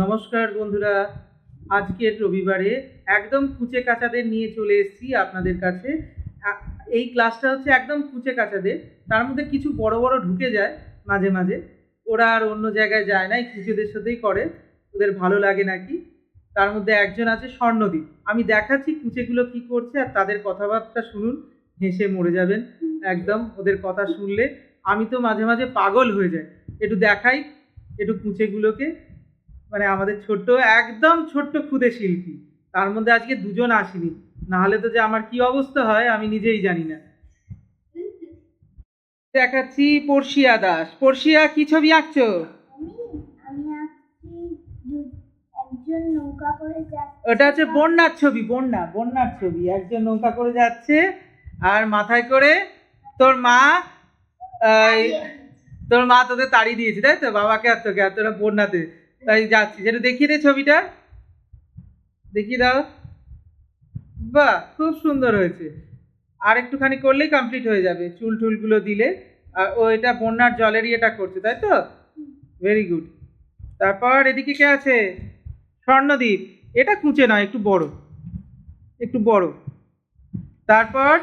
নমস্কার বন্ধুরা, আজকের রবিবারে একদম কুচে কাচাদের নিয়ে চলে এসেছি আপনাদের কাছে। এই ক্লাসটা হচ্ছে একদম কুচে কাচাদের, তার মধ্যে কিছু বড় বড় ঢুকে যায় মাঝে মাঝে। ওরা আর অন্য জায়গায় যায় না, এই কুচেদের সাথেই করে, ওদের ভালো লাগে নাকি? তার মধ্যে একজন আছে স্বর্ণদীপ। আমি দেখাচ্ছি কুচেগুলো কি করছে আর তাদের কথাবার্তা শুনুন, হেসে মরে যাবেন। একদম ওদের কথা শুনলে আমি তো মাঝে মাঝে পাগল হয়ে যাই। একটু দেখাই, একটু কুচেগুলোকে। মানে আমাদের ছোট্ট একদম ছোট্ট খুদে শিল্পী। তার মধ্যে আজকে দুজন আসেনি। না হলে তো যে আমার কি অবস্থা হয় আমি নিজেই জানি না। দেখাচ্ছি পড়শিয়া দাস। পড়শিয়া কি ছবি আঁকছো? ওটা হচ্ছে বন্যার ছবি বন্যা বন্যার ছবি। একজন নৌকা করে যাচ্ছে আর মাথায় করে তোর মা তোর মা তোদের তাড়ি দিয়েছে তাই তো? বাবাকে আর তোকে আর তোরা বন্যাতে তাই যাচ্ছি। সেটা দেখিয়ে দে ছবিটা। দেখিয়ে দাও। বাহ খুব সুন্দর হয়েছে। আর একটুখানি করলেই কমপ্লিট হয়ে যাবে চুল টুলগুলো দিলে। আর ও এটা বন্যার জলেরই এটা করছে তাই তো? ভেরি গুড তারপর এদিকে কে আছে? স্বর্ণদ্বীপ এটা কুঁচে নয় একটু বড়। একটু বড়। তারপর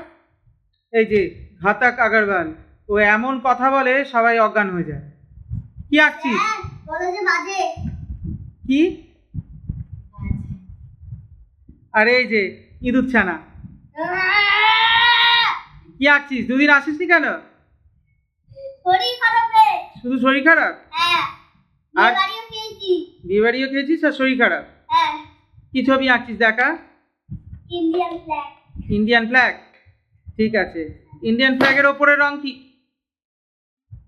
এই যে ঘাতাক আগারওয়াল ও এমন কথা বলে সবাই অজ্ঞান হয়ে যায়। কি আঁকছিস? হ্যাঁ, কি? আর এই যে ইঁদুর ছানা। কি আঁকছিস? দুদিন আসিস নি কেন? শুধু শরীর খারাপ? আর- বিয়ে বাড়িও খেয়েছি বিয়ে বাড়িও খেয়েছিস আর শরীর খারাপ? কি ছবি আঁকছিস দেখা? Indian flag. ইন্ডিয়ান ফ্ল্যাগ ঠিক আছে। ইন্ডিয়ান ফ্ল্যাগের ওপরে রং কি?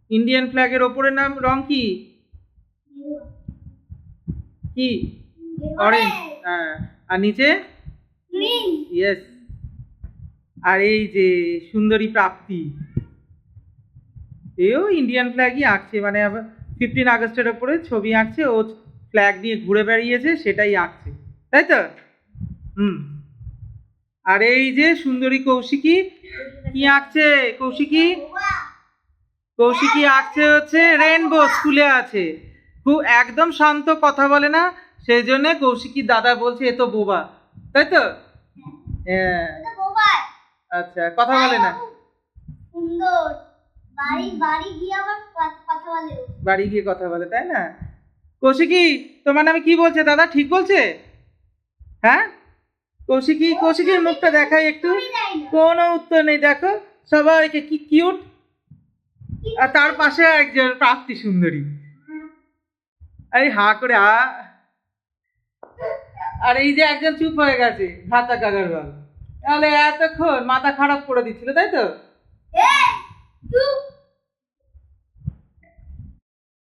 ইন্ডিয়ান ফ্ল্যাগের ওপরে নাম রং কি? কি? অরেঞ্জ হ্যাঁ। আর নিচে? ইয়েস আর এই যে সুন্দরী প্রাপ্তি। এও ইন্ডিয়ান ফ্ল্যাগই আঁকছে মানে ফিফটিন আগস্টের ওপরে ছবি আঁকছে ও ফ্ল্যাগ নিয়ে ঘুরে বেড়িয়েছে সেটাই আঁকছে। তাই তো? হুম। আর এই যে সুন্দরী কৌশিকী কি আঁকছে? কৌশিকী? কৌশিকী আঁকছে হচ্ছে রেনবো স্কুলে আছে। খুব একদম শান্ত কথা বলে না সেই জন্য কৌশিকী দাদা বলছে এ তো বোবা। তাই তো? হ্যাঁ আচ্ছা কথা বলে না। সুন্দর। বাড়ি বাড়ি গিয়ে আবার কথা বলে বাড়ি গিয়ে কথা বলে তাই না? কৌশিকী তোমার নামে কি বলছে দাদা ঠিক বলছে? হ্যাঁ? কৌশিকী কৌশিকীর মুখটা দেখাই একটু। কোনো উত্তর নেই দেখো। সবাইকে কি কিউট আর তার পাশে একজন প্রাপ্তি সুন্দরী। এই হা করে হা আর এই যে একজন চুপ হয়ে গেছে ঘাতা কাগারওয়াল তাহলে এতক্ষণ মাথা খারাপ করে দিচ্ছিল তাই তো?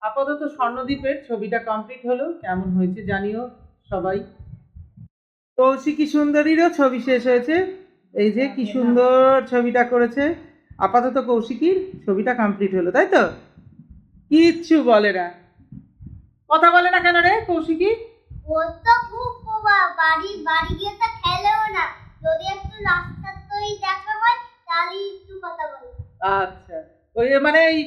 আপাতত স্বর্ণদ্বীপের ছবিটা কমপ্লিট হলো কেমন হয়েছে জানিও সবাই। কৌশিকী সুন্দরীরও ছবি শেষ হয়েছে। এই যে কি সুন্দর ছবিটা করেছে। আপাতত কৌশিকীর ছবিটা কমপ্লিট হলো তাই তো? কিচ্ছু বলে না। কথা বলে না কেন রে কৌশিকী? ও তো খুব বোবা বাড়ি বাড়ি গিয়ে তো খেলেও না। যদি একটু রাস্তার তৈরি দেখা হয় তাহলে একটু কথা বলে। আচ্ছা। ওই মানে এই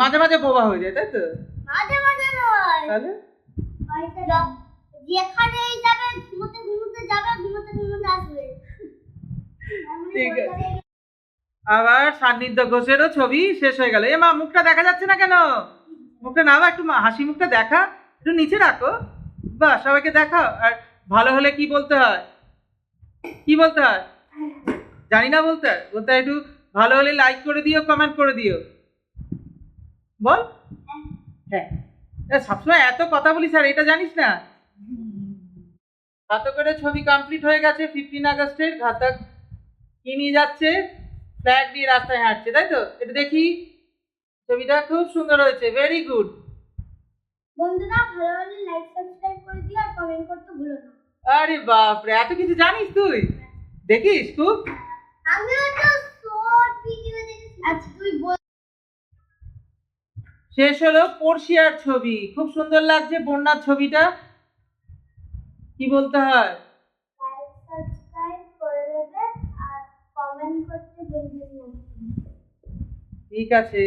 মাঝে মাঝে বোবা হয়ে যায় তাই তো? মাঝে মাঝে নয়। তাহলে? যেখানেই যাবে ঘুমোতে ঘুমোতে যাবে ঘুমোতে ঘুমোতে আসবে। ঠিক আছে। আবার সান্নিধ্য ঘোষেরও ছবি শেষ হয়ে গেল। এ মা মুখটা দেখা যাচ্ছে না কেন? মুখটা না বা একটু হাসি মুখটা দেখা, একটু নিচে রাখো। বাহ, সবাইকে দেখাও। আর ভালো হলে কি বলতে হয়? কি বলতে হয়? জানি না বলতে হয়। বলতে হয় একটু ভালো হলে লাইক করে দিও কমেন্ট করে দিও। বল। হ্যাঁ। সবসময় এত কথা বলি স্যার এটা জানিস না? হাতে করে ছবি কমপ্লিট হয়ে গেছে ফিফটিন আগস্টের। ঘাতক কি নিয়ে যাচ্ছে? ফ্ল্যাগ দিয়ে রাস্তায় হাঁটছে, তাই তো? এটা দেখি। ছবিটা খুব সুন্দর হয়েছে ভেরি গুড বন্ধুরা ভালো হলে লাইক সাবস্ক্রাইব করে দিও আর কমেন্ট করতে ভুলো না। আরে বাপরে এত কিছু জানিস তুই? দেখিস খুব আমিও তো শর্ট ভিডিও দেখেছি। আচ্ছা তুই বল। শেষ হলো পড়শিয়ার ছবি। খুব সুন্দর লাগছে বন্যার ছবিটা। কি বলতে হয়? লাইক সাবস্ক্রাইব করে দেবে আর কমেন্ট করতে ভুলবেন না। ঠিক আছে।